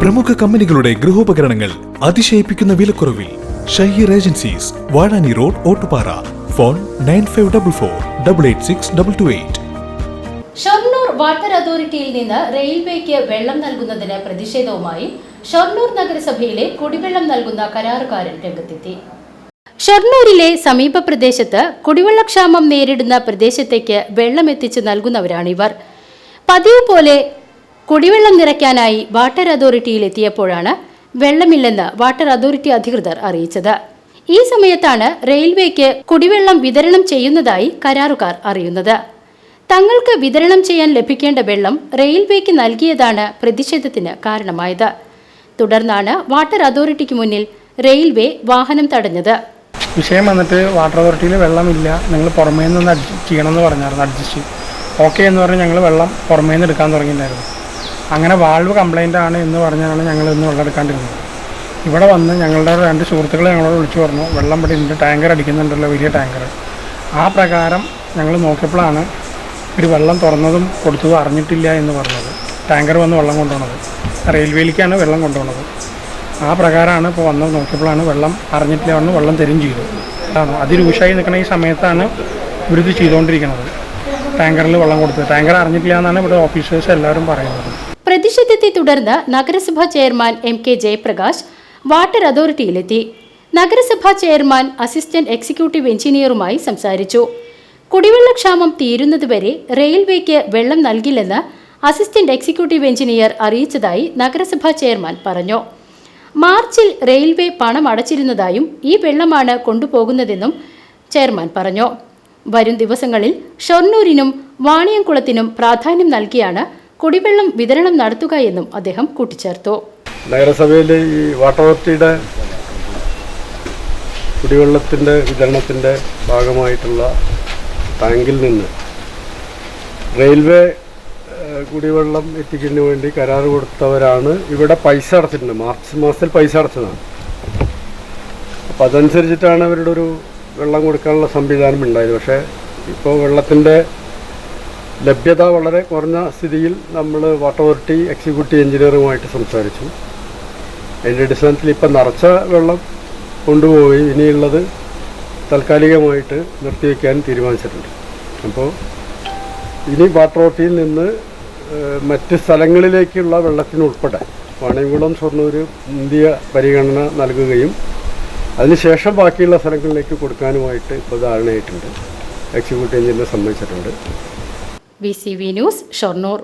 പ്രമുഖ കമ്പനികളുടെ ഗൃഹോപകരണങ്ങൾ അതിശയിപ്പിക്കുന്ന വിലക്കുറവിൽ Shaheer agencies Vazhani road Ottupara. Phone nine five double four double eight six double two eight. Shoranur water അതോറിറ്റിയിൽ നിന്ന് റെയിൽവേക്ക് വെള്ളം നൽകുന്നതിന് പ്രതിഷേധവുമായി ഷൊർണൂർ നഗരസഭയിലെ കുടിവെള്ളം നൽകുന്ന കരാറുകാരൻ രംഗത്തെത്തി. ഷൊർണൂരിലെ സമീപ പ്രദേശത്ത് കുടിവെള്ളക്ഷാമം നേരിടുന്ന പ്രദേശത്തേക്ക് വെള്ളം എത്തിച്ചു നൽകുന്നവരാണിവർ. പതിവ് പോലെ കുടിവെള്ളം നിറയ്ക്കാനായി വാട്ടർ അതോറിറ്റിയിൽ എത്തിയപ്പോഴാണ് വെള്ളമില്ലെന്ന് വാട്ടർ അതോറിറ്റി അധികൃതർ അറിയിച്ചത്. ഈ സമയത്താണ് റെയിൽവേക്ക് കുടിവെള്ളം വിതരണം ചെയ്യുന്നതായി കരാറുകാർ അറിയുന്നത്. തങ്ങൾക്ക് വിതരണം ചെയ്യാൻ ലഭിക്കേണ്ട വെള്ളം റെയിൽവേക്ക് നൽകിയതാണ് പ്രതിഷേധത്തിന് കാരണമായത്. തുടർന്നാണ് വാട്ടർ അതോറിറ്റിക്ക് മുന്നിൽ റെയിൽവേ വാഹനം തടഞ്ഞത്. വിഷയം വന്നിട്ട് വാട്ടർ അതോറിറ്റിയിൽ വെള്ളമില്ല നിങ്ങൾ പുറമേ നിന്ന് ചെയ്യണമെന്ന് പറഞ്ഞായിരുന്നു അഡ്ജസ്റ്റ് ഓക്കെ എന്ന് പറഞ്ഞ് ഞങ്ങൾ വെള്ളം പുറമേ നിന്ന് എടുക്കാൻ തുടങ്ങിയിട്ടുണ്ടായിരുന്നു. അങ്ങനെ വാൾവ് കംപ്ലൈന്റ് ആണ് എന്ന് പറഞ്ഞാണ് ഞങ്ങൾ ഇന്ന് വെള്ളം എടുക്കാണ്ടിരുന്നത്. ഇവിടെ വന്ന് ഞങ്ങളുടെ രണ്ട് സുഹൃത്തുക്കളെ ഞങ്ങളോട് വിളിച്ചു പറഞ്ഞു വെള്ളം ഇവിടെ ടാങ്കർ അടിക്കുന്നുണ്ടല്ലോ വലിയ ടാങ്കർ. ആ പ്രകാരം ഞങ്ങൾ നോക്കിയപ്പോഴാണ് ഒരു വെള്ളം തുറന്നതും കൊടുത്തതും അറിഞ്ഞിട്ടില്ല എന്ന് പറഞ്ഞത്. ടാങ്കർ വന്ന് വെള്ളം കൊണ്ടുപോണത്. റെയിൽവേയിലേക്കാണ് വെള്ളം കൊണ്ടുപോണത്. ആ പ്രകാരമാണ് ഇപ്പോൾ വന്ന് നോക്കിയപ്പോഴാണ് വെള്ളം അറിഞ്ഞിട്ടില്ല വന്ന് വെള്ളം തരും ചെയ്തു. അതാണ്. അതിരൂക്ഷമായി നിൽക്കുന്ന ഈ സമയത്താണ് ഇവരിത് ചെയ്തുകൊണ്ടിരിക്കുന്നത്. ടാങ്കറിൽ വെള്ളം കൊടുത്തത്. ടാങ്കർ അറിഞ്ഞിട്ടില്ല എന്നാണ് ഇവിടെ ഓഫീസേഴ്സ് എല്ലാവരും പറയുന്നത്. പ്രതിഷേധത്തെ തുടർന്ന് നഗരസഭാ chairman M K Jayaprakash water അതോറിറ്റിയിലെത്തി. നഗരസഭാ ചെയർമാൻ അസിസ്റ്റന്റ് എക്സിക്യൂട്ടീവ് എഞ്ചിനീയറുമായി സംസാരിച്ചു. കുടിവെള്ളക്ഷാമം തീരുന്നതുവരെ റെയിൽവേക്ക് വെള്ളം നൽകില്ലെന്ന് അസിസ്റ്റന്റ് എക്സിക്യൂട്ടീവ് എഞ്ചിനീയർ അറിയിച്ചതായി നഗരസഭാ ചെയർമാൻ പറഞ്ഞു. മാർച്ചിൽ റെയിൽവേ പണം അടച്ചിരുന്നതായും ഈ വെള്ളമാണ് കൊണ്ടുപോകുന്നതെന്നും ചെയർമാൻ പറഞ്ഞു. വരും ദിവസങ്ങളിൽ ഷൊർണൂരിനും വാണിയംകുളത്തിനും പ്രാധാന്യം നൽകിയാണ് കുടിവെള്ളം വിതരണം നടത്തുക എന്നും അദ്ദേഹം കൂട്ടിച്ചേർത്തു. നഗരസഭയിലെ ഈ വാട്ടർ അതോറിറ്റിയുടെ കുടിവെള്ളത്തിന്റെ വിതരണത്തിന്റെ ഭാഗമായിട്ടുള്ള ടാങ്കിൽ നിന്ന് റെയിൽവേ കുടിവെള്ളം എത്തിക്കുന്നതിന് വേണ്ടി കരാർ കൊടുത്തവരാണ് ഇവിടെ പൈസ അടച്ചിട്ടുണ്ട്. മാർച്ച് മാസത്തിൽ പൈസ അടച്ചതാണ്. അപ്പം അതനുസരിച്ചിട്ടാണ് അവരുടെ ഒരു വെള്ളം കൊടുക്കാനുള്ള സംവിധാനം ഉണ്ടായത്. പക്ഷേ ഇപ്പോൾ വെള്ളത്തിന്റെ ലഭ്യത വളരെ കുറഞ്ഞ സ്ഥിതിയിൽ നമ്മൾ വാട്ടർ അതോറിറ്റി എക്സിക്യൂട്ടീവ് എഞ്ചിനീയറുമായിട്ട് സംസാരിച്ചു. അതിന്റെ അടിസ്ഥാനത്തിൽ ഇപ്പം നിറച്ച വെള്ളം കൊണ്ടുപോയി ഇനിയുള്ളത് താൽക്കാലികമായിട്ട് നിർത്തിവെക്കാൻ തീരുമാനിച്ചിട്ടുണ്ട്. അപ്പോൾ ഇനി വാട്ടർ അതോറിറ്റിയിൽ നിന്ന് മറ്റ് സ്ഥലങ്ങളിലേക്കുള്ള വെള്ളത്തിനുൾപ്പെടെ വാണിയംകുളം ഷൊർണൂർ ഇന്ത്യ പരിഗണന നൽകുകയും അതിനുശേഷം ബാക്കിയുള്ള സ്ഥലങ്ങളിലേക്ക് കൊടുക്കാനുമായിട്ട് ഇപ്പോൾ ധാരണയായിട്ടുണ്ട്. എക്സിക്യൂട്ടീവ് എഞ്ചിനെ സമ്മതിച്ചിട്ടുണ്ട് V C V news Shoranur